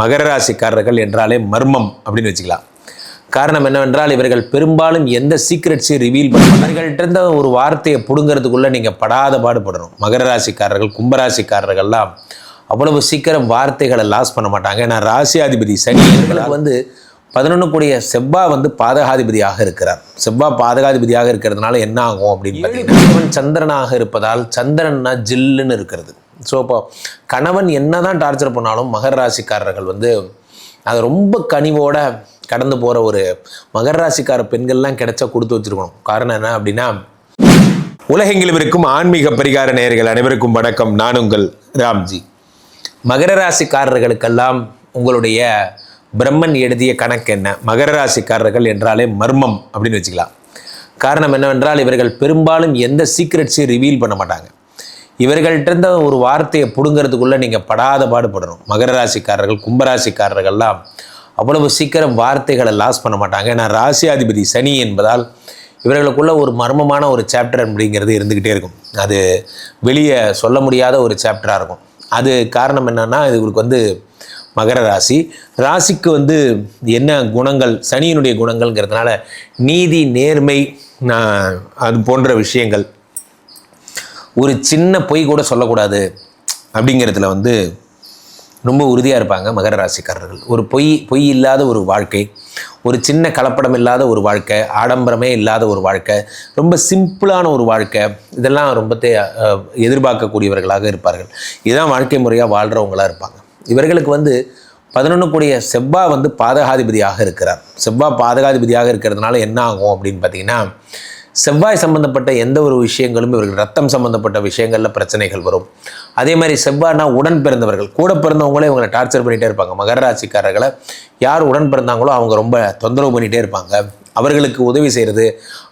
மகர ராசிக்காரர்கள் என்றாலே மர்மம் அப்படின்னு வச்சுக்கலாம். காரணம் என்னவென்றால் இவர்கள் பெரும்பாலும் எந்த சீக்ரெட்ஸையும் ரிவீல் பண்ண இவர்கள்ட்ட இருந்த ஒரு வார்த்தையை பிடுங்கிறதுக்குள்ளே நீங்கள் படாத பாடுபடணும். மகர ராசிக்காரர்கள் கும்பராசிக்காரர்கள்லாம் அவ்வளவு சீக்கிரம் வார்த்தைகளை லாஸ் பண்ண மாட்டாங்க. ஏன்னா ராசியாதிபதி சனி இவர்களுக்கு வந்து பதினொன்று கூடிய செவ்வாய் வந்து பாதகாதிபதியாக இருக்கிறார். செவ்வாய் பாதகாதிபதியாக இருக்கிறதுனால என்ன ஆகும் அப்படின்னு சந்திரனாக இருப்பதால் சந்திரன்னா ஜில்லுன்னு இருக்கிறது. ஸோ இப்போ கணவன் என்னதான் டார்ச்சர் பண்ணாலும் மகர ராசிக்காரர்கள் வந்து அதை ரொம்ப கனிவோட கடந்து போகிற ஒரு மகர ராசிக்கார பெண்கள்லாம் கிடைச்சா கொடுத்து வச்சிருக்கணும். காரணம் என்ன அப்படின்னா உலகெங்கிலும் இருக்கும் ஆன்மீக பரிகார நேயர்கள் அனைவருக்கும் வணக்கம். நான் உங்கள் ராம்ஜி. மகர ராசிக்காரர்களுக்கெல்லாம் உங்களுடைய பிரம்மன் எழுதிய கணக்கு என்ன? மகர ராசிக்காரர்கள் என்றாலே மர்மம் அப்படின்னு வச்சுக்கலாம். காரணம் என்னவென்றால் இவர்கள் பெரும்பாலும் எந்த சீக்ரெட்ஸையும் ரிவீல் பண்ண மாட்டாங்க. இவர்கள்ட்ட இருந்த ஒரு வார்த்தையை பிடுங்கிறதுக்குள்ளே நீங்கள் படாத பாடுபடணும். மகர ராசிக்காரர்கள் கும்பராசிக்காரர்கள்லாம் அவ்வளவு சீக்கிரம் வார்த்தைகளை லாஸ் பண்ண மாட்டாங்க. ஏன்னா ராசியாதிபதி சனி என்பதால் இவர்களுக்குள்ள ஒரு மர்மமான ஒரு சாப்டர் அப்படிங்கிறது இருந்துக்கிட்டே இருக்கும். அது வெளியே சொல்ல முடியாத ஒரு சாப்டராக இருக்கும். அது காரணம் என்னென்னா இவங்களுக்கு வந்து மகர ராசி. ராசிக்கு வந்து என்ன குணங்கள் சனியினுடைய குணங்கள்ங்கிறதுனால நீதி நேர்மை அது போன்ற விஷயங்கள் ஒரு சின்ன பொய் கூட சொல்லக்கூடாது அப்படிங்கிறதுல வந்து ரொம்ப உறுதியாக இருப்பாங்க மகர ராசிக்காரர்கள். ஒரு பொய் பொய் இல்லாத ஒரு வாழ்க்கை ஒரு சின்ன கலப்படம் இல்லாத ஒரு வாழ்க்கை ஆடம்பரமே இல்லாத ஒரு வாழ்க்கை ரொம்ப சிம்பிளான ஒரு வாழ்க்கை இதெல்லாம் ரொம்ப தே- எதிர்பார்க்கக்கூடியவர்களாக இருப்பார்கள். இதுதான் வாழ்க்கை முறையாக வாழ்கிறவங்களாக இருப்பாங்க. இவர்களுக்கு வந்து பதினொன்று கூடிய செவ்வா வந்து பாதகாதிபதியாக இருக்கிறார். செவ்வா பாதகாதிபதியாக இருக்கிறதுனால என்ன ஆகும் அப்படின்னு பார்த்தீங்கன்னா செவ்வாய் சம்பந்தப்பட்ட எந்த ஒரு விஷயங்களும் இவர்கள் ரத்தம் சம்பந்தப்பட்ட விஷயங்களில் பிரச்சனைகள் வரும். அதே மாதிரி செவ்வாய்னா உடன் பிறந்தவர்கள் கூட பிறந்தவங்களே இவங்களை டார்ச்சர் பண்ணிகிட்டே இருப்பாங்க. மகர ராசிக்காரர்களை யார் உடன் பிறந்தாங்களோ அவங்க ரொம்ப தொந்தரவு பண்ணிகிட்டே இருப்பாங்க. அவர்களுக்கு உதவி செய்கிறது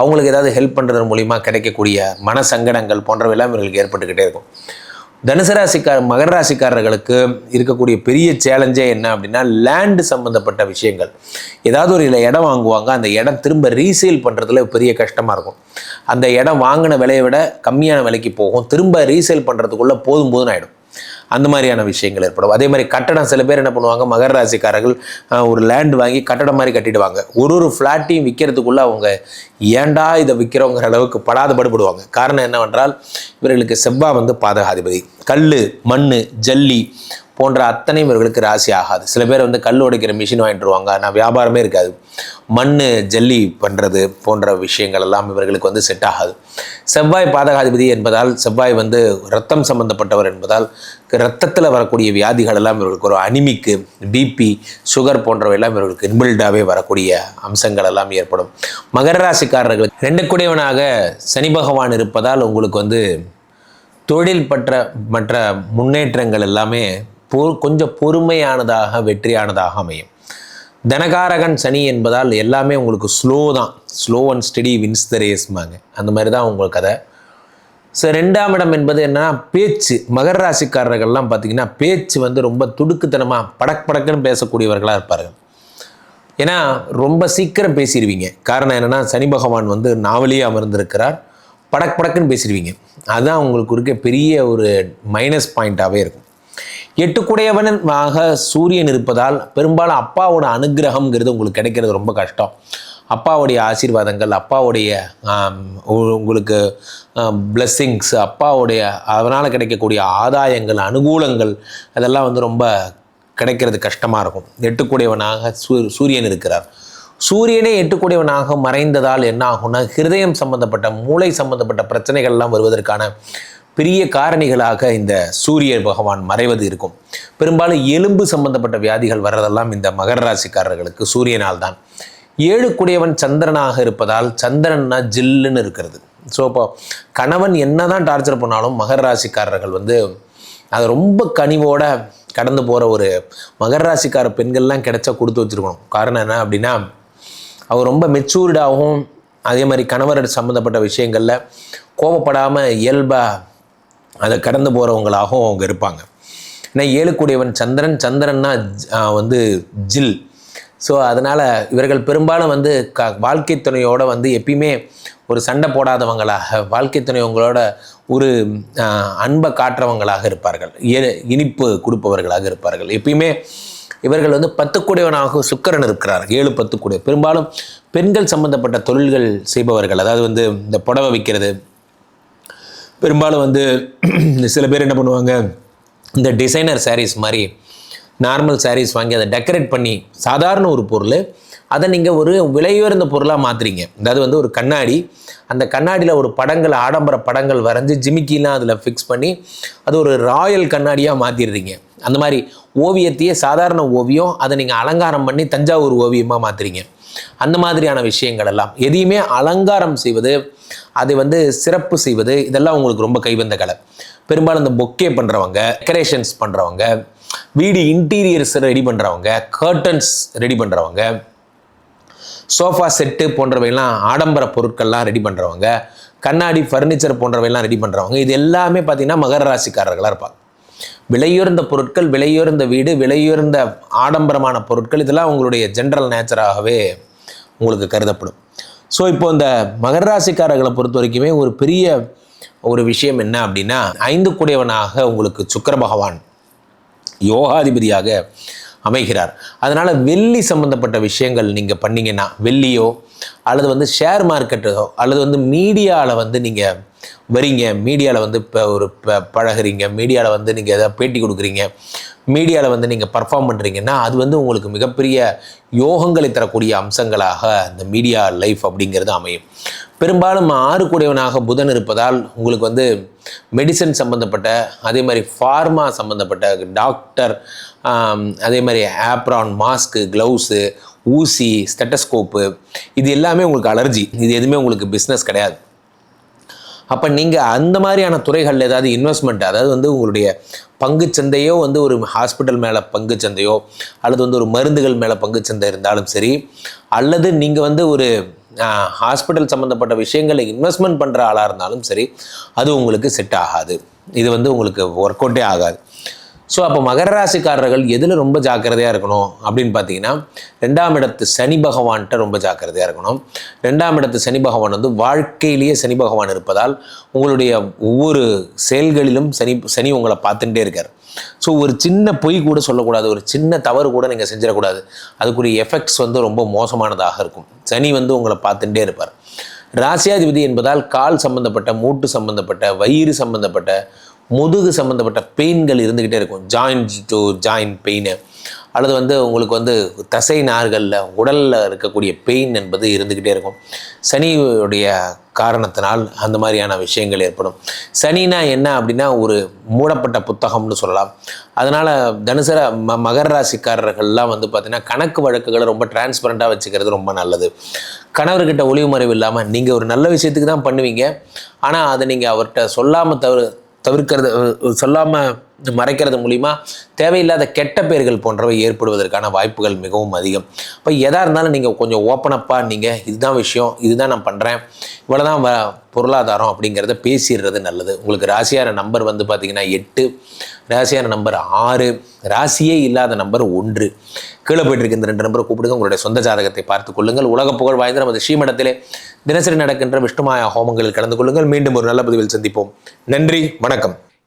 அவங்களுக்கு ஏதாவது ஹெல்ப் பண்ணுறது மூலிமா கிடைக்கக்கூடிய மன சங்கடங்கள் போன்றவையெல்லாம் இவர்களுக்கு ஏற்பட்டுக்கிட்டே இருக்கும். தனுசு ராசிக்கார மகர ராசிக்காரர்களுக்கு இருக்கக்கூடிய பெரிய சேலஞ்சே என்ன அப்படின்னா லேண்டு சம்மந்தப்பட்ட விஷயங்கள். ஏதாவது ஒரு இதில் இடம் வாங்குவாங்க. அந்த இடம் திரும்ப ரீசேல் பண்ணுறதுல பெரிய கஷ்டமாக இருக்கும். அந்த இடம் வாங்கின விலையை விட கம்மியான விலைக்கு போகும். திரும்ப ரீசேல் பண்ணுறதுக்குள்ளே போதும் போதும் ஆகிடும் அந்த மாதிரியான விஷயங்கள் ஏற்படும். அதே மாதிரி கட்டடம் சில பேர் என்ன பண்ணுவாங்க மகர ராசிக்காரர்கள் ஒரு லேண்ட் வாங்கி கட்டடம் மாதிரி கட்டிடுவாங்க. ஒரு ஒரு ஃப்ளாட்டையும் விற்கிறதுக்குள்ள அவங்க ஏன்டா இதை விற்கிறோங்கிற அளவுக்கு படாத படுபடுவாங்க. காரணம் என்னவென்றால் இவர்களுக்கு செவ்வாய் வந்து பாதகாதிபதி. கல் மண் ஜல்லி போன்ற அத்தனையும் இவர்களுக்கு ராசி ஆகாது. சில பேர் வந்து கல் உடைக்கிற மிஷின் வாங்கிட்டுருவாங்க ஆனால் வியாபாரமே இருக்காது. மண் ஜல்லி பண்ணுறது போன்ற விஷயங்கள் எல்லாம் இவர்களுக்கு வந்து செட் ஆகாது. செவ்வாய் பாதகாதிபதி என்பதால் செவ்வாய் வந்து ரத்தம் சம்பந்தப்பட்டவர் என்பதால் ரத்தத்தில் வரக்கூடிய வியாதிகள் எல்லாம் இவர்களுக்கு ஒரு அனிமிக்கு பிபி சுகர் போன்றவை எல்லாம் இவர்களுக்கு இன்பில்டாகவே வரக்கூடிய அம்சங்கள் எல்லாம் ஏற்படும். மகர ராசிக்காரர்கள் ரெண்டு குடையவனாக சனி பகவான் இருப்பதால் உங்களுக்கு வந்து தொழில் பற்ற மற்ற முன்னேற்றங்கள் எல்லாமே பொ கொஞ்சம் பொறுமையானதாக வெற்றியானதாக அமையும். தனகாரகன் சனி என்பதால் எல்லாமே உங்களுக்கு ஸ்லோ தான். Slow and steady wins the ரேஸ்மாங்க அந்த மாதிரி தான் உங்களுக்கு கதை. ஸோ ரெண்டாம் இடம் என்பது என்னன்னா பேச்சு. மகர ராசிக்காரர்கள்லாம் பார்த்தீங்கன்னா பேச்சு வந்து ரொம்ப துடுக்குத்தனமாக படக் படக்குன்னு பேசக்கூடியவர்களாக இருப்பார்கள். ஏன்னா ரொம்ப சீக்கிரம் பேசிடுவீங்க. காரணம் என்னென்னா சனி பகவான் வந்து நாவலியே அமர்ந்திருக்கிறார். படக் படக்குன்னு பேசிடுவீங்க. அதுதான் உங்களுக்கு இருக்க பெரிய ஒரு மைனஸ் பாயிண்ட்டாகவே இருக்கும். எட்டுக்குடையவனாக சூரியன் இருப்பதால் பெரும்பாலும் அப்பாவோட அனுகிரகம்ங்கிறது உங்களுக்கு கிடைக்கிறது ரொம்ப கஷ்டம். அப்பாவுடைய ஆசீர்வாதங்கள் அப்பாவுடைய உ- உங்களுக்கு பிளெஸ்ஸிங்ஸ் அப்பாவுடைய அதனால் கிடைக்கக்கூடிய ஆதாயங்கள் அனுகூலங்கள் அதெல்லாம் வந்து ரொம்ப கிடைக்கிறது கஷ்டமாக இருக்கும். எட்டுக்குடையவனாக சூ சூரியன் இருக்கிறார். சூரியனே எட்டுக்குடையவனாக மறைந்ததால் என்ன ஆகும்னா ஹிருதயம் சம்பந்தப்பட்ட மூளை சம்பந்தப்பட்ட பிரச்சனைகள்லாம் வருவதற்கான பெரிய காரணிகளாக இந்த சூரிய பகவான் மறைவது இருக்கும். பெரும்பாலும் எலும்பு சம்பந்தப்பட்ட வியாதிகள் வர்றதெல்லாம் இந்த மகர ராசிக்காரர்களுக்கு சூரியனால் தான் ஏழு குடையவன் சந்திரனாக இருப்பதால் சந்திரன்னா ஜில்லுன்னு இருக்கிறது. ஸோ இப்போ கணவன் என்னதான் டார்ச்சர் பண்ணாலும் மகர ராசிக்காரர்கள் வந்து அது ரொம்ப கனிவோட கடந்து போகிற ஒரு மகர ராசிக்கார பெண்கள்லாம் கிடைச்சா கொடுத்து வச்சிருக்கணும். காரணம் என்ன அப்படின்னா அவர் ரொம்ப மெச்சூர்டாகவும் அதே மாதிரி கணவர் சம்மந்தப்பட்ட விஷயங்களில் கோபப்படாமல் இயல்பாக அதை கடந்து போகிறவங்களாகவும் அவங்க இருப்பாங்க. ஏன்னா ஏழுக்கூடியவன் சந்திரன் சந்திரன்னா ஜ- வந்து ஜில். ஸோ அதனால் இவர்கள் பெரும்பாலும் வந்து க வாழ்க்கை துணையோட வந்து எப்பயுமே ஒரு சண்டை போடாதவங்களாக வாழ்க்கை துணைவங்களோட ஒரு அன்பை காட்டுறவங்களாக இருப்பார்கள். இய- இனிப்பு கொடுப்பவர்களாக இருப்பார்கள். எப்பயுமே இவர்கள் வந்து பத்துக்குடையவனாக சுக்கரன் இருக்கிறார். ஏழு பத்துக்குடைய. பெரும்பாலும் பெண்கள் சம்பந்தப்பட்ட தொழில்கள் செய்பவர்கள் அதாவது வந்து இந்த புடவை விற்கிறது பெரும்பாலும் வந்து சில பேர் என்ன பண்ணுவாங்க இந்த டிசைனர் சாரீஸ் மாதிரி நார்மல் சாரீஸ் வாங்கி அதை டெக்கரேட் பண்ணி சாதாரண ஒரு பொருள் அதை நீங்கள் ஒரு விலையுயர்ந்த பொருளாக மாற்றுறீங்க அதாவது வந்து ஒரு கண்ணாடி அந்த கண்ணாடியில் ஒரு படங்கள் ஆடம்பர படங்கள் வரைஞ்சி ஜிமிக்கிலாம் அதில் ஃபிக்ஸ் பண்ணி அது ஒரு ராயல் கண்ணாடியாக மாற்றிடுறீங்க அந்த மாதிரி ஓவியத்தையே சாதாரண ஓவியம் அதை நீங்கள் அலங்காரம் பண்ணி தஞ்சாவூர் ஓவியமாக மாற்றுறீங்க அந்த மாதிரியான விஷயங்கள் எல்லாம். எதையுமே அலங்காரம் செய்வது அதை வந்து சிறப்பு செய்வது இதெல்லாம் உங்களுக்கு ரொம்ப கைவந்த கலை. பெரும்பாலும் இந்த பொக்கே பண்ணுறவங்க டெக்கரேஷன்ஸ் பண்ணுறவங்க வீடு இன்டீரியர்ஸ் ரெடி பண்ணுறவங்க கர்டன்ஸ் ரெடி பண்ணுறவங்க சோஃபா செட்டு போன்றவையெல்லாம் ஆடம்பர பொருட்கள்லாம் ரெடி பண்ணுறவங்க கண்ணாடி ஃபர்னிச்சர் போன்றவையெல்லாம் ரெடி பண்ணுறவங்க இது எல்லாமே பார்த்திங்கன்னா மகர ராசிக்காரர்களாக இருப்பாங்க. விலையுயர்ந்த பொருட்கள் விலையுயர்ந்த வீடு விலையுயர்ந்த ஆடம்பரமான பொருட்கள் இதெல்லாம் உங்களுடைய ஜென்ரல் நேச்சராகவே உங்களுக்கு கருதப்படும். ஸோ இப்போ இந்த மகர ராசிக்காரர்களை பொறுத்த வரைக்குமே ஒரு பெரிய ஒரு விஷயம் என்ன அப்படின்னா ஐந்து கூடியவனாக உங்களுக்கு சுக்கர பகவான் யோகாதிபதியாக அமைகிறார். அதனால் வெள்ளி சம்மந்தப்பட்ட விஷயங்கள் நீங்கள் பண்ணிங்கன்னா வெள்ளியோ அல்லது வந்து ஷேர் மார்க்கெட்டோ அல்லது வந்து மீடியாவில் வந்து நீங்கள் வரீங்க மீடியாவில் வந்து இப்போ ஒரு ப பழகுறீங்க மீடியாவில் வந்து நீங்கள் எதாவது பேட்டி கொடுக்குறீங்க மீடியாவில் வந்து நீங்கள் பர்ஃபார்ம் பண்ணுறீங்கன்னா அது வந்து உங்களுக்கு மிகப்பெரிய யோகங்களை தரக்கூடிய அம்சங்களாக இந்த மீடியா லைஃப் அப்படிங்கிறது அமையும். பெரும்பாலும் ஆறு கூடியவனாக புதன் இருப்பதால் உங்களுக்கு வந்து மெடிசன் சம்மந்தப்பட்ட அதே மாதிரி ஃபார்மா சம்மந்தப்பட்ட டாக்டர் அதே மாதிரி ஆப்ரான் மாஸ்க்கு க்ளவுஸு ஊசி ஸ்டெட்டஸ்கோப்பு இது எல்லாமே உங்களுக்கு அலர்ஜி இது எதுவுமே உங்களுக்கு பிஸ்னஸ் கிடையாது. அப்போ நீங்கள் அந்த மாதிரியான துறைகளில் ஏதாவது இன்வெஸ்ட்மெண்ட் அதாவது வந்து உங்களுடைய பங்குச் சந்தையோ வந்து ஒரு ஹாஸ்பிட்டல் மேலே பங்குச் சந்தையோ அல்லது வந்து ஒரு மருந்துகள் மேலே பங்குச் சந்தை இருந்தாலும் சரி அல்லது நீங்கள் வந்து ஒரு ஹாஸ்பிட்டல் சம்மந்தப்பட்ட விஷயங்களை இன்வெஸ்ட்மெண்ட் பண்ணுற ஆளாக இருந்தாலும் சரி அது உங்களுக்கு செட் ஆகாது. இது வந்து உங்களுக்கு ஒர்க் அவுட்டே ஆகாது. ஸோ அப்போ மகர ராசிக்காரர்கள் எதில் ரொம்ப ஜாக்கிரதையாக இருக்கணும் அப்படின்னு பார்த்தீங்கன்னா ரெண்டாம் இடத்து சனி பகவான்கிட்ட ரொம்ப ஜாக்கிரதையாக இருக்கணும். ரெண்டாம் இடத்து சனி பகவான் வந்து வாழ்க்கையிலேயே சனி பகவான் இருப்பதால் உங்களுடைய ஒவ்வொரு செயல்களிலும் சனி சனி உங்களை பார்த்துட்டே இருக்கார். ஸோ ஒரு சின்ன பொய் கூட சொல்லக்கூடாது ஒரு சின்ன தவறு கூட நீங்கள் செஞ்சிடக்கூடாது. அதுக்குரிய எஃபெக்ட்ஸ் வந்து ரொம்ப மோசமானதாக இருக்கும். சனி வந்து உங்களை பார்த்துட்டே இருப்பார். ராசியாதிபதி என்பதால் கால் சம்பந்தப்பட்ட மூட்டு சம்பந்தப்பட்ட வயிறு சம்பந்தப்பட்ட முதுகு சம்மந்தப்பட்ட பெயின்கள் இருந்துக்கிட்டே இருக்கும். ஜாயிண்ட் டு ஜாயிண்ட் பெயின் அல்லது வந்து உங்களுக்கு வந்து தசை நார்களில் உடலில் இருக்கக்கூடிய பெயின் என்பது இருந்துக்கிட்டே இருக்கும். சனியுடைய காரணத்தினால் அந்த மாதிரியான விஷயங்கள் ஏற்படும். சனினா என்ன அப்படின்னா ஒரு மூடப்பட்ட புத்தகம்னு சொல்லலாம். அதனால் தனுசர ம மகர ராசிக்காரர்கள்லாம் வந்து பார்த்திங்கன்னா கணக்கு வழக்குகளை ரொம்ப டிரான்ஸ்பரண்ட்டாக வச்சுக்கிறது ரொம்ப நல்லது. கணவர்கிட்ட ஒளிவு மறைவு இல்லாமல் நீங்கள் ஒரு நல்ல விஷயத்துக்கு தான் பண்ணுவீங்க. ஆனால் அதை நீங்கள் அவர்கிட்ட சொல்லாமல் தவிர தவிர்க்கிறது சொல்லாமல் மறைக்கிறது மூலிமா தேவையில்லாத கெட்ட பேர்கள் போன்றவை ஏற்படுவதற்கான வாய்ப்புகள் மிகவும் அதிகம். இப்போ எதாக இருந்தாலும் நீங்கள் கொஞ்சம் ஓப்பனப்பாக நீங்கள் இதுதான் விஷயம் இதுதான் நான் பண்ணுறேன் இவ்வளோ தான் வ பொருளாதாரம் அப்படிங்கிறத பேசிடுறது நல்லது. உங்களுக்கு ராசியான நம்பர் வந்து பார்த்திங்கன்னா எட்டு ராசியான நம்பர் ஆறு ராசியே இல்லாத நம்பர் ஒன்று. கீழே போயிட்டு இருக்க இந்த ரெண்டு நம்பரை கூப்பிடுங்க உங்களுடைய சொந்த ஜாதகத்தை பார்த்து கொள்ளுங்கள். உலக புகழ் வாய்ந்த நமது ஸ்ரீமடத்திலே தினசரி நடக்கின்ற விஷ்ணுமாயா ஹோமங்களில் கலந்து கொள்ளுங்கள். மீண்டும் ஒரு நல்ல பதிவில் சந்திப்போம். நன்றி வணக்கம்.